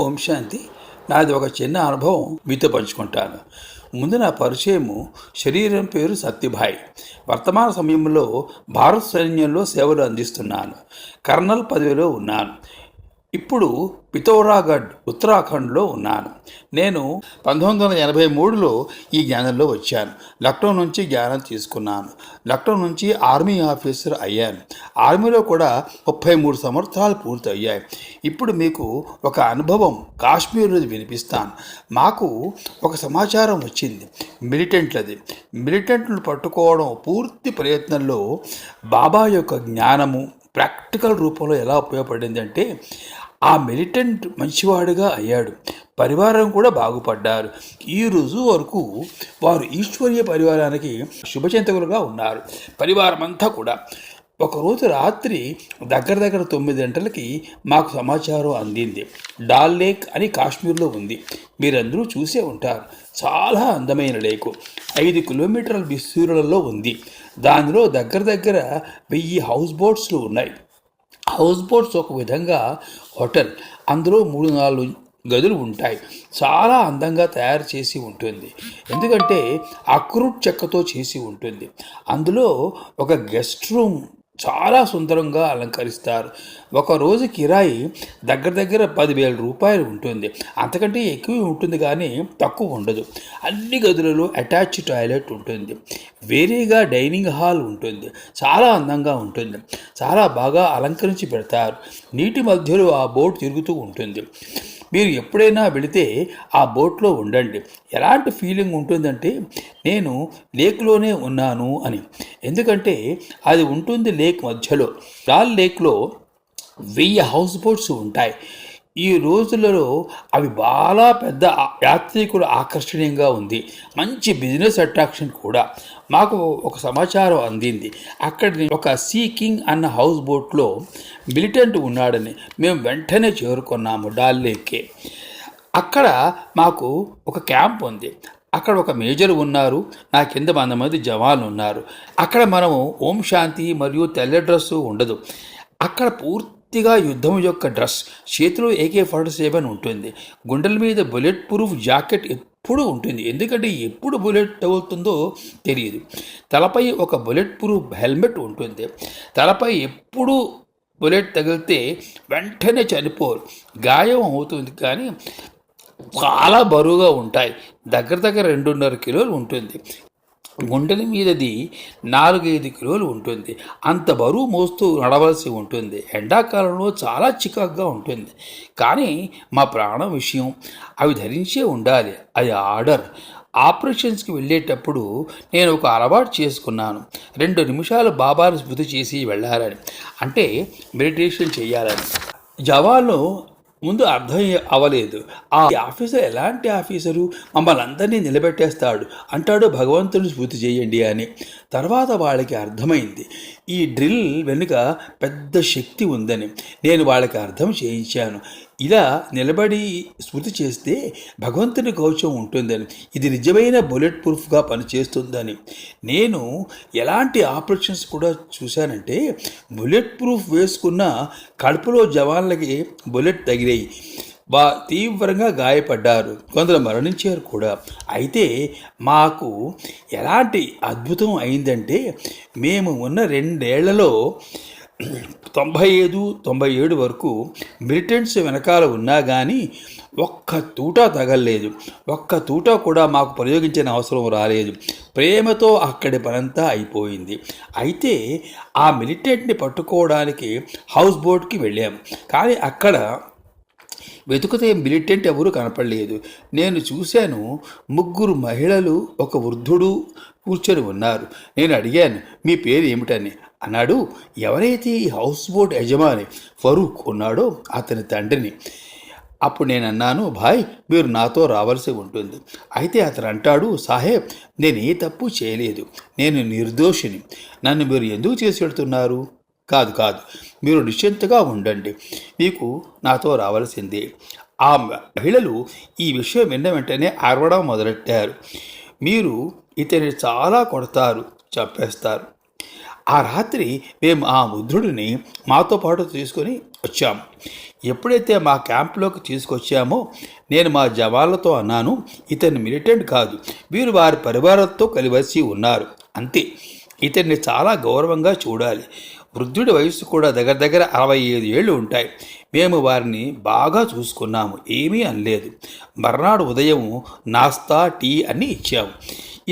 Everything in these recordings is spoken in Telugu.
ఓం శాంతి నాది ఒక చిన్న అనుభవం మీతో పంచుకుంటాను. ముందు నా పరిచయము శరీరం పేరు సత్యభాయ్. వర్తమాన సమయంలో భారత సైన్యంలో సేవలు అందిస్తున్నాను. కర్నల్ పదవిలో ఉన్నాను. ఇప్పుడు పితౌరాగఢ్ ఉత్తరాఖండ్లో ఉన్నాను. నేను పంతొమ్మిది వందల ఎనభై మూడులో ఈ జ్ఞానంలో వచ్చాను. లక్నో నుంచి జ్ఞానం తీసుకున్నాను. లక్నో నుంచి ఆర్మీ ఆఫీసర్ అయ్యాను. ఆర్మీలో కూడా ముప్పై మూడు సంవత్సరాలు పూర్తయ్యాయి. ఇప్పుడు మీకు ఒక అనుభవం కాశ్మీర్లో వినిపిస్తాను. మాకు ఒక సమాచారం వచ్చింది. మిలిటెంట్లది. మిలిటెంట్లు పట్టుకోవడం పూర్తి ప్రయత్నంలో బాబా యొక్క జ్ఞానము ప్రాక్టికల్ రూపంలో ఎలా ఉపయోగపడింది అంటే ఆ మిలిటెంట్ మంచివాడుగా అయ్యాడు. పరివారం కూడా బాగుపడ్డారు. ఈ రోజు వరకు వారు ఈశ్వర్య పరివారానికి శుభచింతకులుగా ఉన్నారు. పరివారం అంతా కూడా ఒకరోజు రాత్రి దగ్గర దగ్గర తొమ్మిది గంటలకి మాకు సమాచారం అందింది. డాల్ లేక్ అని కాశ్మీర్లో ఉంది. మీరందరూ చూసే ఉంటారు. చాలా అందమైన లేకు. ఐదు కిలోమీటర్ల విస్తీర్ణంలో ఉంది. దానిలో దగ్గర దగ్గర వెయ్యి హౌస్ బోట్స్లు ఉన్నాయి. హౌస్ బోట్స్ ఒక విధంగా హోటల్ అందులో మూడు నాలుగు గదులు ఉంటాయి. చాలా అందంగా తయారు చేసి ఉంటుంది. ఎందుకంటే అక్రూట్ చెక్కతో చేసి ఉంటుంది. అందులో ఒక గెస్ట్ రూమ్ చాలా సుందరంగా అలంకరిస్తారు. ఒక రోజు కిరాయి దగ్గర దగ్గర పదివేల రూపాయలు ఉంటుంది. అంతకంటే ఎక్కువ ఉంటుంది కానీ తక్కువ ఉండదు. అన్ని గదులలో అటాచ్ టాయిలెట్ ఉంటుంది. వేరేగా డైనింగ్ హాల్ ఉంటుంది. చాలా అందంగా ఉంటుంది. చాలా బాగా అలంకరించి పెడతారు. నీటి మధ్యలో ఆ బోట్ తిరుగుతూ ఉంటుంది. మీరు ఎప్పుడైనా వెళితే ఆ బోట్లో ఉండండి. ఎలాంటి ఫీలింగ్ ఉంటుందంటే నేను లేక్లోనే ఉన్నాను అని. ఎందుకంటే అది ఉంటుంది లేక్ మధ్యలో. డాల్ లేక్లో వెయ్యి హౌస్ బోట్స్ ఉంటాయి. ఈ రోజులలో అవి బాగా పెద్ద యాత్రికుల ఆకర్షణీయంగా ఉంది. మంచి బిజినెస్ అట్రాక్షన్ కూడా. మాకు ఒక సమాచారం అందింది. అక్కడ ఒక సీ కింగ్ అన్న హౌస్ బోట్లో మిలిటెంట్ ఉన్నాడని మేము వెంటనే చేరుకున్నాము డాల్ లేక్కి అక్కడ మాకు ఒక క్యాంప్ ఉంది. అక్కడ ఒక మేజర్ ఉన్నారు. నా కింద వంద మంది జవాన్లు ఉన్నారు. అక్కడ మనము ఓం శాంతి మరియు తెల్ల డ్రెస్సు ఉండదు. అక్కడ పూర్తి పూర్తిగా యుద్ధం యొక్క డ్రెస్. చేతిలో ఏకే ఫార్టీ సెవెన్ ఉంటుంది. గుండెల మీద బుల్లెట్ ప్రూఫ్ జాకెట్ ఎప్పుడు ఉంటుంది. ఎందుకంటే ఎప్పుడు బుల్లెట్ తగులుతుందో తెలియదు. తలపై ఒక బుల్లెట్ ప్రూఫ్ హెల్మెట్ ఉంటుంది. తలపై ఎప్పుడు బుల్లెట్ తగిలితే వెంటనే చనిపోరు. గాయం అవుతుంది కానీ చాలా బరువుగా ఉంటాయి. దగ్గర దగ్గర రెండున్నర కిలోలు ఉంటుంది. గుండెల మీదది నాలుగైదు కిలోలు ఉంటుంది. అంత బరువు మోస్తూ నడవలసి ఉంటుంది. ఎండాకాలంలో చాలా చికాకుగా ఉంటుంది. కానీ మా ప్రాణం విషయం అవి ధరించే ఉండాలి. అది ఆర్డర్. ఆపరేషన్స్కి వెళ్ళేటప్పుడు నేను ఒక అలవాటు చేసుకున్నాను. రెండు నిమిషాలు బాబాను స్మృతి చేసి వెళ్ళాలని. అంటే మెడిటేషన్ చేయాలని. జవాన్లు ముందు అర్థం అవ్వలేదు ఆ ఆఫీసర్ ఎలాంటి ఆఫీసరు? మమ్మల్ని అందరినీ నిలబెట్టేస్తాడు. అంటాడు భగవంతుని స్మృతి చేయండి అని. తర్వాత వాళ్ళకి అర్థమైంది. ఈ డ్రిల్ వెనుక పెద్ద శక్తి ఉందని. నేను వాళ్ళకి అర్థం చేయించాను. ఇలా నిలబడి స్మృతి చేస్తే భగవంతుని కవచం ఉంటుందని ఇది నిజమైన బుల్లెట్ ప్రూఫ్గా పనిచేస్తుందని. నేను ఎలాంటి ఆపరేషన్స్ కూడా చూశానంటే బుల్లెట్ ప్రూఫ్ వేసుకున్న కడుపులో జవాన్లకి బుల్లెట్ తగిలాయి. బా తీవ్రంగా గాయపడ్డారు. కొందరు మరణించారు కూడా. అయితే మాకు ఎలాంటి అద్భుతం అయిందంటే మేము ఉన్న రెండేళ్ళలో తొంభై ఐదు తొంభై ఏడు వరకు మిలిటెంట్స్ వెనకాల ఉన్నా కానీ ఒక్క తూట తగలలేదు. ఒక్క తూట కూడా మాకు ప్రయోగించిన అవసరం రాలేదు. ప్రేమతో అక్కడి పనంతా అయిపోయింది. అయితే ఆ మిలిటెంట్ని పట్టుకోవడానికి హౌస్ బోట్కి వెళ్ళాం. కానీ అక్కడ వెతుకుతే మిలిటెంట్ ఎవరు కనపడలేదు. నేను చూశాను ముగ్గురు మహిళలు ఒక వృద్ధుడు కూర్చొని ఉన్నారు. నేను అడిగాను మీ పేరు ఏమిటని? అన్నాడు. ఎవరైతే ఈ హౌస్ బోట్ యజమాని ఫరూక్ ఉన్నాడో అతని తండ్రిని. అప్పుడు నేను అన్నాను భాయ్ మీరు నాతో రావాల్సి ఉంటుంది. అయితే అతను అంటాడు సాహెబ్ నేను ఏ తప్పు చేయలేదు. నేను నిర్దోషిని. నన్ను మీరు ఎందుకు చేసి పెడుతున్నారు? కాదు కాదు. మీరు నిశ్చింతగా ఉండండి. మీకు నాతో రావాల్సిందే. ఆ మహిళలు ఈ విషయం విన్న వెంటనే అరవడం మొదలెట్టారు. మీరు ఇతని చాలా కొడతారు చంపేస్తారు. ఆ రాత్రి మేము ఆ వృద్ధుడిని మాతో పాటు తీసుకొని వచ్చాము ఎప్పుడైతే మా క్యాంప్లోకి తీసుకొచ్చామో నేను మా జవాన్లతో అన్నాను ఇతను మిలిటెంట్ కాదు వీరు వారి పరివారంతో కలివసి ఉన్నారు. అంతే. ఇతన్ని చాలా గౌరవంగా చూడాలి. వృద్ధుడి వయసు కూడా దగ్గర దగ్గర అరవై ఐదు ఏళ్ళు ఉంటాయి. మేము వారిని బాగా చూసుకున్నాము ఏమీ అనలేదు. మర్నాడు ఉదయం నాస్తా టీ అన్నీ ఇచ్చాము.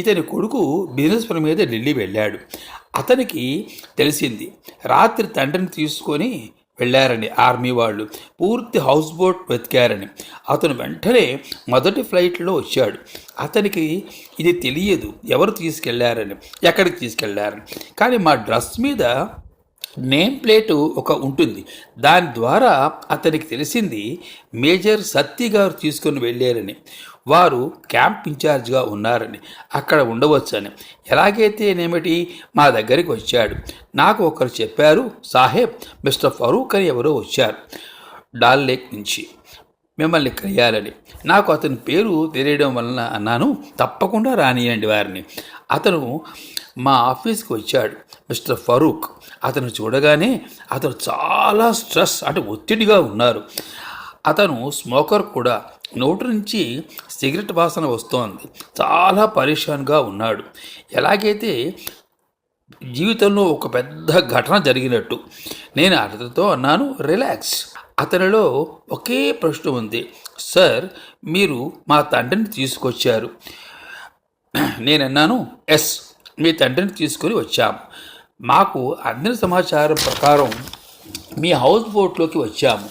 ఇతని కొడుకు బిజినెస్ పని మీద ఢిల్లీ వెళ్ళాడు. అతనికి తెలిసింది రాత్రి తండ్రిని తీసుకొని వెళ్ళారని ఆర్మీ వాళ్ళు. పూర్తి హౌస్ బోట్ వెతికారని. అతను వెంటనే మొదటి ఫ్లైట్లో వచ్చాడు. అతనికి ఇది తెలియదు ఎవరు తీసుకెళ్ళారని ఎక్కడికి తీసుకెళ్ళారని. కానీ మా డ్రెస్ మీద నేమ్ ప్లేటు ఒక ఉంటుంది. దాని ద్వారా అతనికి తెలిసింది మేజర్ సత్తి గారు తీసుకుని వెళ్ళారని. వారు క్యాంప్ ఇన్ఛార్జ్గా ఉన్నారని అక్కడ ఉండవచ్చని. ఎలాగైతేనేమిటి మా దగ్గరికి వచ్చాడు నాకు ఒకరు చెప్పారు సాహెబ్ మిస్టర్ ఫరూక్ అని ఎవరో వచ్చారు డాల్ లేక్ నుంచి మిమ్మల్ని కలియాలని నాకు అతని పేరు తెలియడం వలన అన్నాను తప్పకుండా రానియండి వారిని. అతను మా ఆఫీస్కి వచ్చాడు మిస్టర్ ఫరూక్. అతను చూడగానే అతను చాలా స్ట్రెస్ అంటే ఒత్తిడిగా ఉన్నారు. అతను స్మోకర్ కూడా నోటి నుంచి సిగరెట్ వాసన వస్తోంది. చాలా పరేషాన్గా ఉన్నాడు. ఎలాగైతే జీవితంలో ఒక పెద్ద ఘటన జరిగినట్టు నేను అతనితో అన్నాను రిలాక్స్. అతనిలో ఒకే ప్రశ్న ఉంది. సార్ మీరు మా తండ్రిని తీసుకొచ్చారు. నేను అన్నాను ఎస్ మీ తండ్రిని తీసుకొని వచ్చాం. మాకు అందిన సమాచారం ప్రకారం మీ హౌస్ బోట్లోకి వచ్చాము.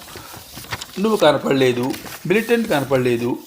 నువ్వు కనపడలేదు మిలిటెంట్ కనపడలేదు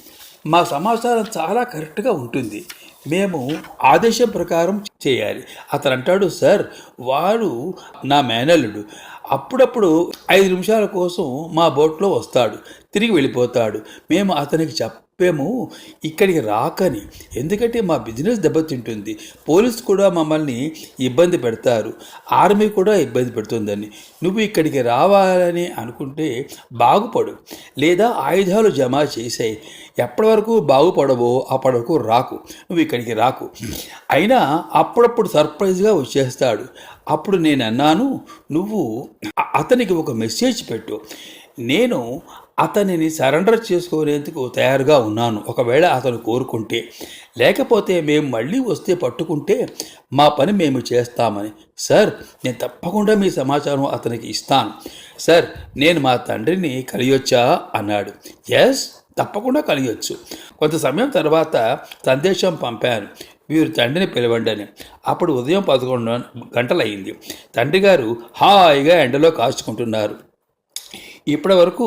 మా సమాచారం చాలా కరెక్ట్గా ఉంటుంది. మేము ఆదేశం ప్రకారం చేయాలి. అతను అంటాడు సార్ వాడు నా మేనల్లుడు. అప్పుడప్పుడు ఐదు నిమిషాల కోసం మా బోట్లో వస్తాడు తిరిగి వెళ్ళిపోతాడు. మేము అతనికి చెప్పాము ఇక్కడికి రాకని. ఎందుకంటే మా బిజినెస్ దెబ్బతింటుంది. పోలీసు కూడా మమ్మల్ని ఇబ్బంది పెడతారు. ఆర్మీ కూడా ఇబ్బంది పెడుతుందని. నువ్వు ఇక్కడికి రావాలని అనుకుంటే బాగుపడు. లేదా ఆయుధాలు జమ చేసాయి. ఎప్పటి వరకు బాగుపడవో అప్పటి వరకు రాకు. నువ్వు ఇక్కడికి రాకు. అయినా అప్పుడప్పుడు సర్ప్రైజ్గా వచ్చేస్తాడు. అప్పుడు నేను అన్నాను నువ్వు అతనికి ఒక మెసేజ్ పెట్టు. నేను అతనిని సరెండర్ చేసుకునేందుకు తయారుగా ఉన్నాను. ఒకవేళ అతను కోరుకుంటే. లేకపోతే మేము మళ్ళీ వస్తే పట్టుకుంటే మా పని మేము చేస్తామని. సార్ నేను తప్పకుండా మీ సమాచారం అతనికి ఇస్తాను. సార్ నేను మా తండ్రిని కలియొచ్చా? అన్నాడు. ఎస్ తప్పకుండా కలియొచ్చు. కొంత సమయం తర్వాత సందేశం పంపాను. మీరు తండ్రిని పిలవండి అని అప్పుడు ఉదయం పదకొండు గంటలయ్యింది. తండ్రి గారు హాయిగా ఎండలో కాచుకుంటున్నారు. ఇప్పటి వరకు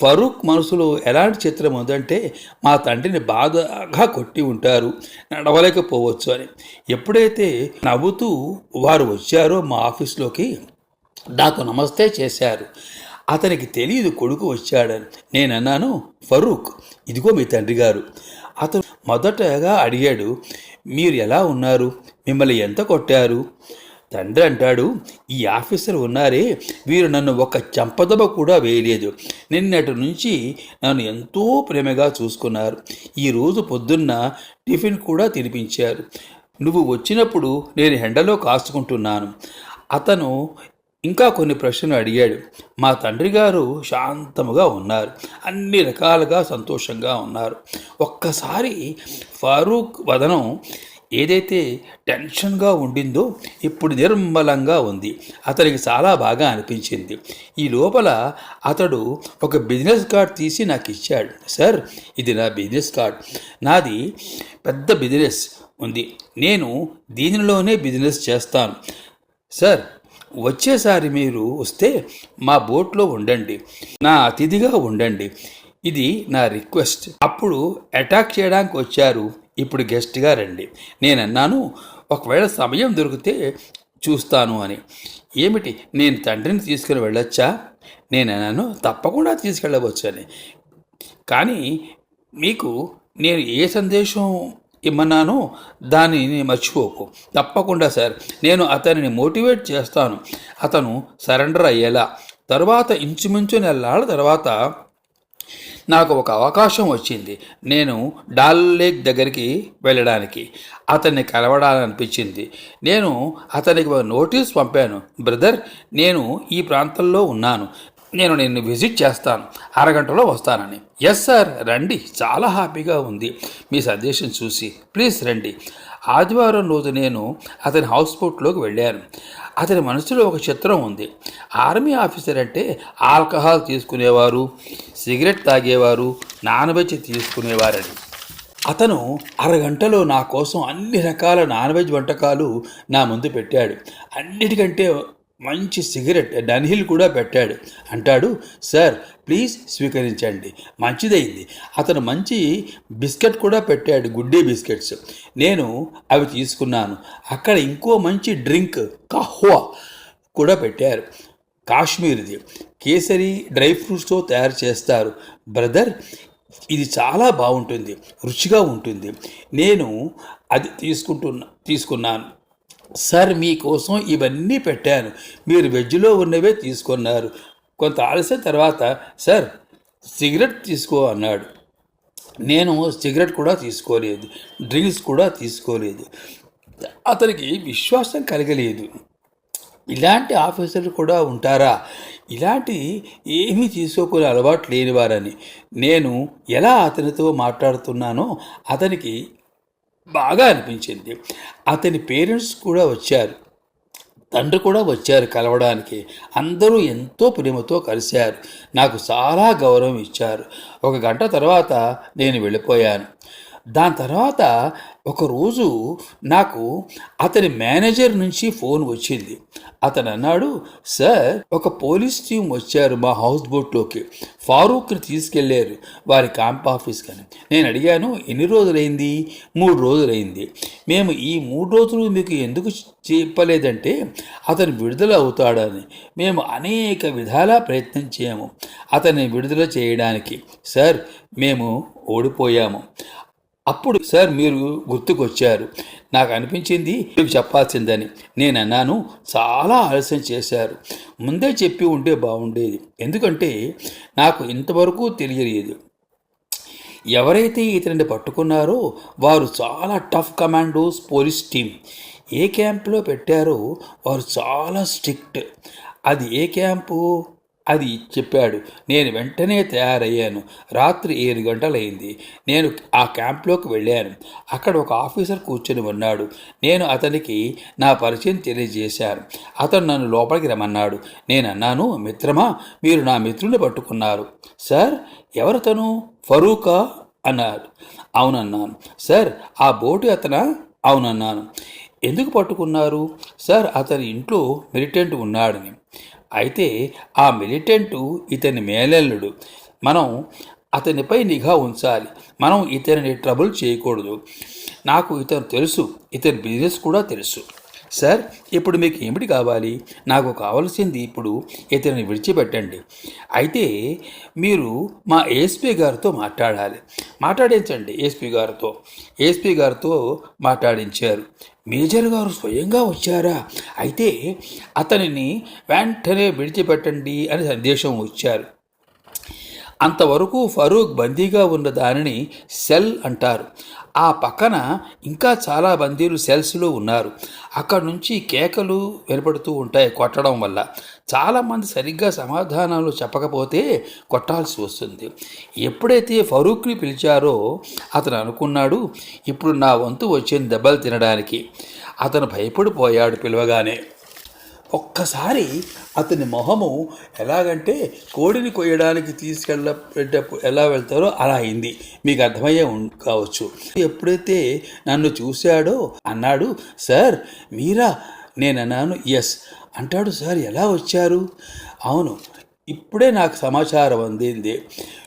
ఫరూక్ మనసులో ఎలాంటి చిత్రం ఉందంటే మా తండ్రిని బాగా కొట్టి ఉంటారు నడవలేకపోవచ్చు అని. ఎప్పుడైతే నవ్వుతూ వారు వచ్చారో మా ఆఫీస్లోకి నాకు నమస్తే చేశారు. అతనికి తెలియదు కొడుకు వచ్చాడని. నేను అన్నాను ఫరూక్ ఇదిగో మీ తండ్రి గారు అతను మొదటగా అడిగాడు మీరు ఎలా ఉన్నారు? మిమ్మల్ని ఎంత కొట్టారు? తండ్రి అంటాడు ఈ ఆఫీసర్ ఉన్నారే వీరు నన్ను ఒక చంపదబ కూడా వేయలేదు. నిన్నటి నుంచి నన్ను ఎంతో ప్రేమగా చూసుకున్నారు. ఈరోజు పొద్దున్న టిఫిన్ కూడా తినిపించారు. నువ్వు వచ్చినప్పుడు నేను ఎండలో కాచుకుంటున్నాను అతను ఇంకా కొన్ని ప్రశ్నలు అడిగాడు. మా తండ్రి గారు శాంతముగా ఉన్నారు. అన్ని రకాలుగా సంతోషంగా ఉన్నారు. ఒక్కసారి ఫారూక్ వదనం ఏదైతే టెన్షన్గా ఉండిందో ఇప్పుడు నిర్మలంగా ఉంది. అతనికి చాలా బాగా అనిపించింది. ఈ లోపల అతడు ఒక బిజినెస్ కార్డ్ తీసి నాకు ఇచ్చాడు. సార్ ఇది నా బిజినెస్ కార్డ్. నాది పెద్ద బిజినెస్ ఉంది. నేను దీనిలోనే బిజినెస్ చేస్తాను. సార్ వచ్చేసారి మీరు వస్తే మా బోట్లో ఉండండి నా అతిథిగా ఉండండి. ఇది నా రిక్వెస్ట్. అప్పుడు అటాక్ చేయడానికి వచ్చారు. ఇప్పుడు గెస్ట్గా రండి. నేను అన్నాను ఒకవేళ సమయం దొరికితే చూస్తాను అని. ఏమిటి? నేను తండ్రిని తీసుకుని వెళ్ళొచ్చా? నేనన్నాను తప్పకుండా తీసుకెళ్ళవచ్చు అని కానీ మీకు నేను ఏ సందేశం ఇమ్మన్నాను దానిని మర్చిపోకు. తప్పకుండా సార్ నేను అతనిని మోటివేట్ చేస్తాను. అతను సరెండర్ అయ్యేలా. తర్వాత ఇంచుమించు నెలల తర్వాత నాకు ఒక అవకాశం వచ్చింది. నేను డాల్ లేక్ దగ్గరికి వెళ్ళడానికి. అతన్ని కలవడాలనిపించింది. నేను అతనికి ఒక నోటీస్ పంపాను. బ్రదర్ నేను ఈ ప్రాంతంలో ఉన్నాను. నేను నిన్ను విజిట్ చేస్తాను. అరగంటలో వస్తానని. ఎస్ సార్ రండి. చాలా హ్యాపీగా ఉంది. మీ సజెషన్ చూసి. ప్లీజ్ రండి. ఆదివారం రోజు నేను అతని హౌస్ బోట్లోకి వెళ్ళాను. అతని మనసులో ఒక చిత్రం ఉంది. ఆర్మీ ఆఫీసర్ అంటే ఆల్కహాల్ తీసుకునేవారు సిగరెట్ తాగేవారు నాన్ వెజ్ తీసుకునేవారని. అతను అరగంటలో నా కోసం అన్ని రకాల నాన్ వెజ్ వంటకాలు నా ముందు పెట్టాడు. అన్నిటికంటే మంచి సిగరెట్ డన్హిల్ కూడా పెట్టాడు. అంటాడు సార్ ప్లీజ్ స్వీకరించండి. మంచిదైంది అతను మంచి బిస్కెట్ కూడా పెట్టాడు గుడ్డే బిస్కెట్స్. నేను అవి తీసుకున్నాను. అక్కడ ఇంకో మంచి డ్రింక్ కహ్వా కూడా పెట్టారు. కాశ్మీర్ది. కేసరి డ్రై ఫ్రూట్స్తో తయారు చేస్తారు. బ్రదర్ ఇది చాలా బాగుంటుంది. రుచిగా ఉంటుంది. నేను అది తీసుకుంటున్నా తీసుకున్నాను. సార్ మీకోసం ఇవన్నీ పెట్టాను. మీరు వెజ్లో ఉన్నవే తీసుకున్నారు. కొంత ఆలస్యం తర్వాత సార్ సిగరెట్ తీసుకో అన్నాడు. నేను సిగరెట్ కూడా తీసుకోలేదు. డ్రింక్స్ కూడా తీసుకోలేదు. అతనికి విశ్వాసం కలగలేదు. ఇలాంటి ఆఫీసర్లు కూడా ఉంటారా? ఇలాంటి ఏమీ తీసుకోకునే అలవాటు లేనివారని. నేను ఎలా అతనితో మాట్లాడుతున్నానో అతనికి బాగా అనిపించింది. అతని పేరెంట్స్ కూడా వచ్చారు. తండ్రి కూడా వచ్చారు కలవడానికి. అందరూ ఎంతో ప్రేమతో కలిశారు. నాకు చాలా గౌరవం ఇచ్చారు. ఒక గంట తర్వాత నేను వెళ్ళిపోయాను. దాని తర్వాత ఒకరోజు నాకు అతని మేనేజర్ నుంచి ఫోన్ వచ్చింది. అతను అన్నాడు సార్ ఒక పోలీస్ టీం వచ్చారు మా హౌస్ బోట్లోకి. ఫారూక్ని తీసుకెళ్ళారు వారి క్యాంప్ ఆఫీస్కి నేను అడిగాను ఎన్ని రోజులైంది? మూడు రోజులైంది. మేము ఈ మూడు రోజులు మీకు ఎందుకు చెప్పలేదంటే అతను విడుదల అవుతాడని. మేము అనేక విధాలా ప్రయత్నం చేయము అతన్ని విడుదల చేయడానికి. సార్ మేము ఓడిపోయాము. అప్పుడు సార్ మీరు గుర్తుకొచ్చారు. నాకు అనిపించింది మీకు చెప్పాల్సిందని. నేను అన్నాను చాలా ఆలస్యం చేశారు. ముందే చెప్పి ఉంటే బాగుండేది. ఎందుకంటే నాకు ఇంతవరకు తెలియలేదు. ఎవరైతే ఇతనిని పట్టుకున్నారో వారు చాలా టఫ్ కమాండోస్ పోలీస్ టీం ఏ క్యాంప్లో పెట్టారో వారు చాలా స్ట్రిక్ట్. అది ఏ క్యాంపు? అది చెప్పాడు. నేను వెంటనే తయారయ్యాను. రాత్రి ఏడు గంటలైంది. నేను ఆ క్యాంప్లోకి వెళ్ళాను. అక్కడ ఒక ఆఫీసర్ కూర్చొని ఉన్నాడు. నేను అతనికి నా పరిచయం తెలియజేశాను. అతను నన్ను లోపలికి రమ్మన్నాడు. నేను అన్నాను మిత్రమా మీరు నా మిత్రుని పట్టుకున్నారు. సార్ ఎవరతను? ఫరూకా అన్నాడు. అవునన్నాను. సార్ ఆ బోటు అతనా? అవునన్నాను. ఎందుకు పట్టుకున్నారు? సార్ అతని ఇంట్లో మిలిటెంట్ ఉన్నాడని. అయితే ఆ మిలిటెంటు ఇతని మేలల్లుడు. మనం అతనిపై నిఘా ఉంచాలి. మనం ఇతనిని ట్రబుల్ చేయకూడదు. నాకు ఇతను తెలుసు. ఇతని బిజినెస్ కూడా తెలుసు. సార్ ఇప్పుడు మీకు ఏమిటి కావాలి? నాకు కావలసింది ఇప్పుడు ఇతనిని విడిచిపెట్టండి. అయితే మీరు మా ఏఎస్పీ గారితో మాట్లాడాలి. మాట్లాడించండి ఏఎస్పీ గారితో. ఏఎస్పీ గారితో మాట్లాడించారు. మేజర్ గారు స్వయంగా వచ్చారా? అయితే అతనిని వెంటనే విడిచిపెట్టండి అని సందేశం వచ్చారు. అంతవరకు ఫరూక్ బందీగా ఉన్న దానిని సెల్ అంటారు. ఆ పక్కన ఇంకా చాలా బందీలు సెల్స్లో ఉన్నారు. అక్కడ నుంచి కేకలు వినపడుతూ ఉంటాయి కొట్టడం వల్ల. చాలామంది సరిగ్గా సమాధానాలు చెప్పకపోతే కొట్టాల్సి వస్తుంది. ఎప్పుడైతే ఫరూక్ని పిలిచారో అతను అనుకున్నాడు ఇప్పుడు నా వంతు వచ్చింది దెబ్బలు తినడానికి. అతను భయపడిపోయాడు పిలవగానే. ఒక్కసారి అతని మొహము ఎలాగంటే కోడిని కొయ్యడానికి తీసుకెళ్ళేటప్పుడు ఎలా వెళ్తారో అలా అయింది. మీకు అర్థమయ్యే కావచ్చు. ఎప్పుడైతే నన్ను చూశాడో అన్నాడు సార్ మీరా? నేనన్నాను ఎస్. అంటాడు సార్ ఎలా వచ్చారు? అవును ఇప్పుడే నాకు సమాచారం అందింది.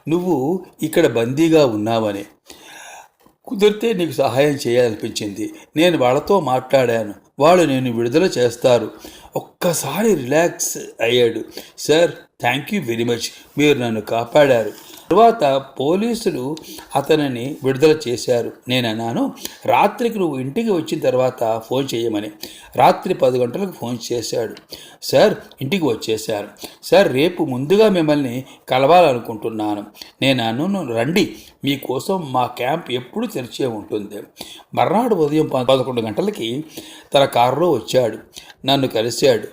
నువ్వు ఇక్కడ బందీగా ఉన్నావని. కుదిరితే నీకు సహాయం చేయాలనిపించింది. నేను వాళ్ళతో మాట్లాడాను. వాళ్ళు నేను విడుదల చేస్తారు. ఒక్కసారి రిలాక్స్ అయ్యాడు. Sir thank you very much. మీరు నన్ను కాపాడారు. తర్వాత పోలీసులు అతనిని విడుదల చేశారు. నేను అన్నాను రాత్రికి నువ్వు ఇంటికి వచ్చిన తర్వాత ఫోన్ చేయమని. రాత్రి పది గంటలకు ఫోన్ చేశాడు. సార్ ఇంటికి వచ్చేశారు సార్ రేపు ముందుగా మిమ్మల్ని కలవాలనుకుంటున్నాను. నేను అన్ను రండి. మీకోసం మా క్యాంప్ ఎప్పుడు తెరిచే ఉంటుంది. మర్నాడు ఉదయం పదకొండు గంటలకి తన కారులో వచ్చాడు. నన్ను కలిశాడు.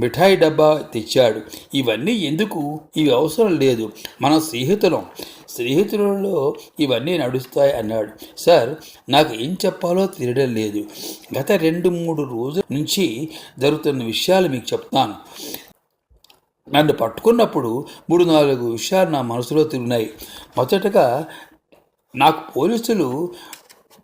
మిఠాయి డబ్బా తెచ్చాడు. ఇవన్నీ ఎందుకు? ఇవి అవసరం లేదు. మన స్నేహితులం. స్నేహితులలో ఇవన్నీ నడుస్తాయి అన్నాడు. సార్ నాకు ఏం చెప్పాలో తెలియడం లేదు. గత రెండు మూడు రోజుల నుంచి జరుగుతున్న విషయాలు మీకు చెప్తాను. నన్ను పట్టుకున్నప్పుడు మూడు నాలుగు విషయాలు నా మనసులో తిరిగినాయి. మొదటగా నాకు పోలీసులు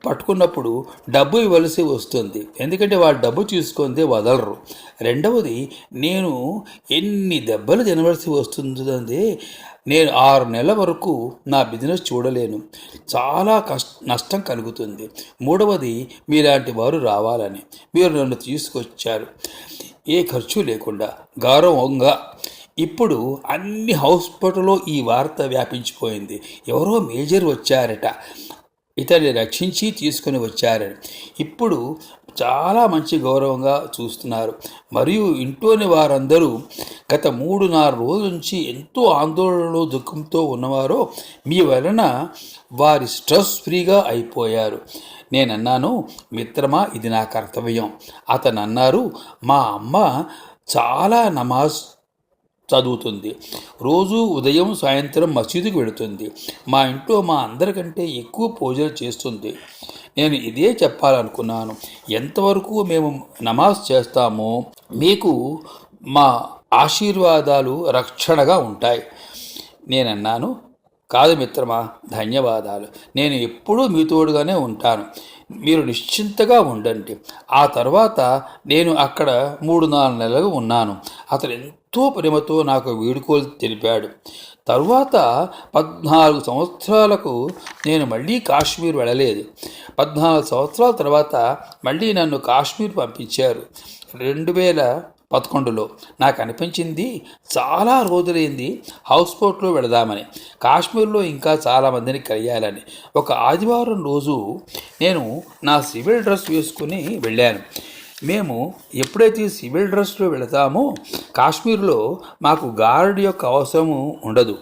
పట్టుకున్నప్పుడు డబ్బు ఇవ్వలసి వస్తుంది. ఎందుకంటే వాళ్ళు డబ్బు తీసుకుంటే వదలరు. రెండవది నేను ఎన్ని దెబ్బలు తినవలసి వస్తుందంటే నేను ఆరు నెలల వరకు నా బిజినెస్ చూడలేను. చాలా కష్ట నష్టం కలుగుతుంది. మూడవది మీలాంటి వారు రావాలని. మీరు నన్ను తీసుకొచ్చారు. ఏ ఖర్చు లేకుండా గౌరవంగా ఇప్పుడు అన్ని హాస్పిటల్లో ఈ వార్త వ్యాపించిపోయింది. ఎవరో మేజర్ వచ్చారట. ఇతన్ని రక్షించి తీసుకొని వచ్చారని. ఇప్పుడు చాలా మంచి గౌరవంగా చూస్తున్నారు. మరియు ఇంట్లోని వారందరూ గత మూడు నాలుగు రోజుల నుంచి ఎంతో ఆందోళనలో దుఃఖంతో ఉన్నవారో మీ వలన వారి స్ట్రెస్ ఫ్రీగా అయిపోయారు. నేను అన్నాను మిత్రమా ఇది నా కర్తవ్యం. అతను అన్నారు మా అమ్మ చాలా నమాజ్ చదువుతుంది. రోజు ఉదయం సాయంత్రం మసీదుకు వెళుతుంది. మా ఇంట్లో మా అందరికంటే ఎక్కువ పూజలు చేస్తుంది. నేను ఇదే చెప్పాలనుకున్నాను. ఎంతవరకు మేము నమాజ్ చేస్తామో మీకు మా ఆశీర్వాదాలు రక్షణగా ఉంటాయి. నేనన్నాను కాదు మిత్రమా ధన్యవాదాలు. నేను ఎప్పుడూ మీ తోడుగానే ఉంటాను. మీరు నిశ్చింతగా ఉండండి. ఆ తర్వాత నేను అక్కడ మూడు నాలుగు నెలలు ఉన్నాను. అతను ఎంతో ప్రేమతో నాకు వీడుకోలు తెలిపాడు. తరువాత పద్నాలుగు సంవత్సరాలకు నేను మళ్ళీ కాశ్మీర్ వెళ్ళలేదు. పద్నాలుగు సంవత్సరాల తర్వాత మళ్ళీ నన్ను కాశ్మీర్ పంపించారు. రెండు వేల పదకొండులో. నాకు అనిపించింది చాలా రోజులైంది హౌస్ బోట్లో వెళదామని. కాశ్మీర్లో ఇంకా చాలామందిని కలియాలని. ఒక ఆదివారం రోజు నేను నా సివిల్ డ్రెస్ వేసుకుని వెళ్ళాను. మేము ఎప్పుడైతే సివిల్ డ్రెస్లో వెళతామో కాశ్మీర్లో మాకు గార్డ్ యొక్క అవసరము ఉండదు.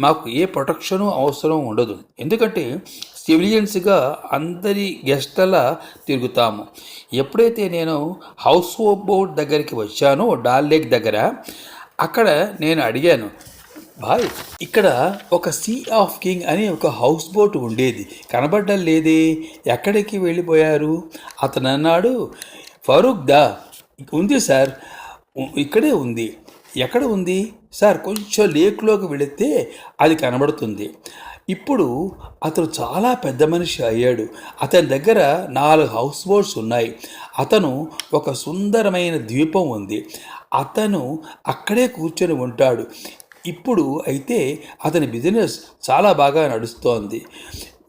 మాకు ఏ ప్రొటెక్షను అవసరం ఉండదు. ఎందుకంటే సివిలియన్స్గా అందరి గెస్ట్లా తిరుగుతాము. ఎప్పుడైతే నేను హౌస్ బోట్ దగ్గరికి వచ్చానో డాల్ లేక్ దగ్గర అక్కడ నేను అడిగాను బాయ్ ఇక్కడ ఒక సీ ఆఫ్ కింగ్ అని ఒక హౌస్ బోట్ ఉండేది. కనబడ్డం లేదే. ఎక్కడికి వెళ్ళిపోయారు? అతను అన్నాడు ఫరూక్దా ఉంది సార్. ఇక్కడే ఉంది. ఎక్కడ ఉంది? సార్ కొంచెం లేక్లోకి వెళితే అది కనబడుతుంది. ఇప్పుడు అతను చాలా పెద్ద మనిషి అయ్యాడు. అతని దగ్గర నాలుగు హౌస్ బోట్స్ ఉన్నాయి. అతను ఒక సుందరమైన ద్వీపం ఉంది. అతను అక్కడే కూర్చొని ఉంటాడు. ఇప్పుడు అయితే అతని బిజినెస్ చాలా బాగా నడుస్తోంది.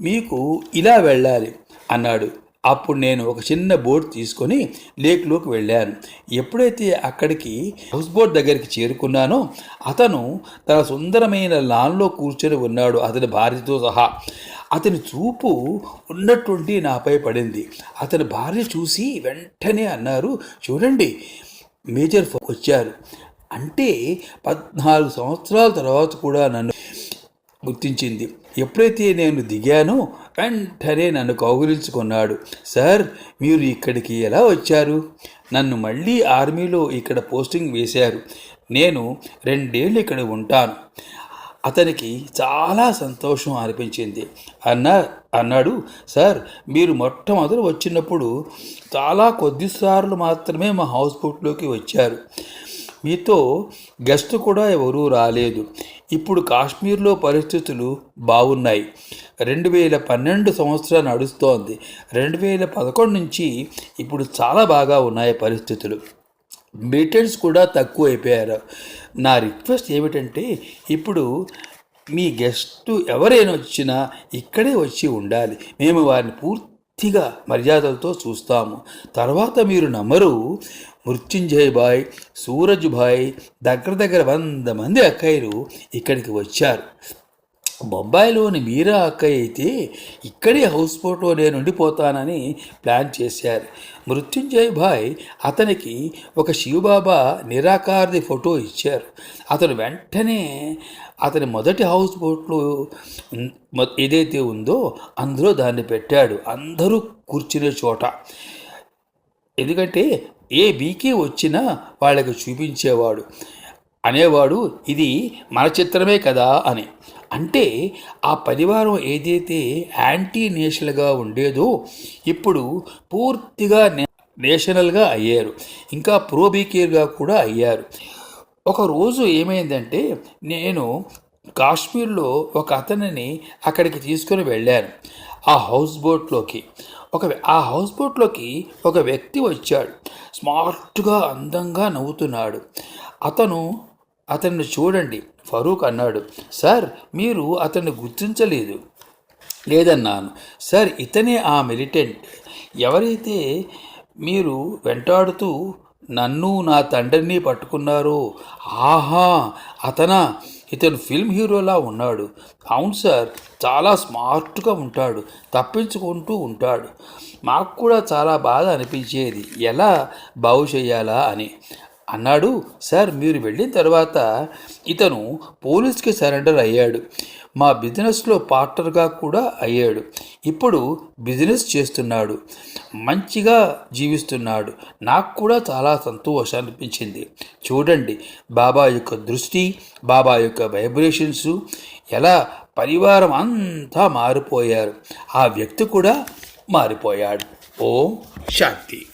మీకు ఇలా వెళ్ళాలి అన్నాడు. అప్పుడు నేను ఒక చిన్న బోట్ తీసుకొని లేక్లోకి వెళ్ళాను. ఎప్పుడైతే అక్కడికి హౌస్ బోట్ దగ్గరికి చేరుకున్నానో అతను తన సుందరమైన లాన్లో కూర్చొని ఉన్నాడు అతని భార్యతో సహా. అతని చూపు ఉన్నటువంటి నాపై పడింది. అతని భార్య చూసి వెంటనే అన్నారు చూడండి మేజర్ వచ్చారు. అంటే పద్నాలుగు సంవత్సరాల తర్వాత కూడా నన్ను గుర్తించింది. ఎప్పుడైతే నేను దిగానో వెంటనే నన్ను కౌగులించుకున్నాడు. సార్ మీరు ఇక్కడికి ఎలా వచ్చారు? నన్ను మళ్ళీ ఆర్మీలో ఇక్కడ పోస్టింగ్ వేశారు. నేను రెండేళ్ళు ఇక్కడ ఉంటాను. అతనికి చాలా సంతోషం అనిపించింది. అన్న అన్నాడు సార్ మీరు మొట్టమొదటి వచ్చినప్పుడు చాలా కొద్దిసార్లు మాత్రమే మా హౌస్ బోట్లోకి వచ్చారు. మీతో గెస్ట్ కూడా ఎవరూ రాలేదు. ఇప్పుడు కాశ్మీర్లో పరిస్థితులు బాగున్నాయి రెండు వేల పన్నెండు సంవత్సరాలు నడుస్తోంది. రెండు వేల పదకొండు నుంచి ఇప్పుడు చాలా బాగా ఉన్నాయి పరిస్థితులు. మిలిటెంట్స్ కూడా తక్కువ అయిపోయారు నా రిక్వెస్ట్ ఏమిటంటే ఇప్పుడు మీ గెస్ట్ ఎవరైనా వచ్చినా ఇక్కడే వచ్చి ఉండాలి. మేము వారిని పూర్తిగా మర్యాదలతో చూస్తాము. తర్వాత మీరు నమ్మరు. మృత్యుంజయ్ బాయ్ సూరజ్ బాయ్ దగ్గర దగ్గర వంద మంది అక్కయ్యలు ఇక్కడికి వచ్చారు. బొంబాయిలోని మీరా అక్కయ్య అయితే ఇక్కడే హౌస్ బోట్లో నేను ఉండిపోతానని ప్లాన్ చేశారు. మృత్యుంజయ్ భాయ్ అతనికి ఒక శివబాబా నిరాకారది ఫోటో ఇచ్చారు. అతను వెంటనే అతని మొదటి హౌస్ బోట్లో ఏదైతే ఉందో అందులో దాన్ని పెట్టాడు. అందరూ కూర్చునే చోట. ఎందుకంటే ఏ బీకే వచ్చినా వాళ్ళకి చూపించేవాడు. అనేవాడు ఇది మన చిత్రమే కదా అని. అంటే ఆ పరివారం ఏదైతే యాంటీ నేషనల్గా ఉండేదో ఇప్పుడు పూర్తిగా నే- నేషనల్గా అయ్యారు. ఇంకా ప్రో బీకేర్గా కూడా అయ్యారు. ఒకరోజు ఏమైందంటే నేను కాశ్మీర్లో ఒక అతనిని అక్కడికి తీసుకొని వెళ్ళాను. ఆ హౌస్ బోట్లోకి ఒక ఆ హౌస్ బోట్లోకి ఒక వ్యక్తి వచ్చాడు. స్మార్ట్గా అందంగా నవ్వుతున్నాడు. అతను అతన్ని చూడండి ఫరూక్ అన్నాడు. సార్ మీరు అతన్ని గుర్తించలేదు. లేదన్నాను. సార్ ఇతనే ఆ మిలిటెంట్. ఎవరైతే మీరు వెంటాడుతూ నన్ను నా తండ్రిని పట్టుకున్నారో ఆహా అతనా? ఇతను ఫిల్మ్ హీరోలా ఉన్నాడు. అవును సార్ చాలా స్మార్ట్గా ఉంటాడు. తప్పించుకుంటూ ఉంటాడు. మాకు కూడా చాలా బాధ అనిపించేది. ఎలా? బాగు చేయాలా అని. అన్నాడు. సార్ మీరు వెళ్ళిన తర్వాత ఇతను పోలీస్కి సరెండర్ అయ్యాడు. మా బిజినెస్లో పార్ట్నర్గా కూడా అయ్యాడు. ఇప్పుడు బిజినెస్ చేస్తున్నాడు. మంచిగా జీవిస్తున్నాడు. నాకు కూడా చాలా సంతోషం అనిపించింది. చూడండి బాబా యొక్క దృష్టి బాబా యొక్క వైబ్రేషన్స్ ఎలా పరివారం అంతా మారిపోయారు. ఆ వ్యక్తి కూడా మారిపోయాడు. ఓం శాంతి.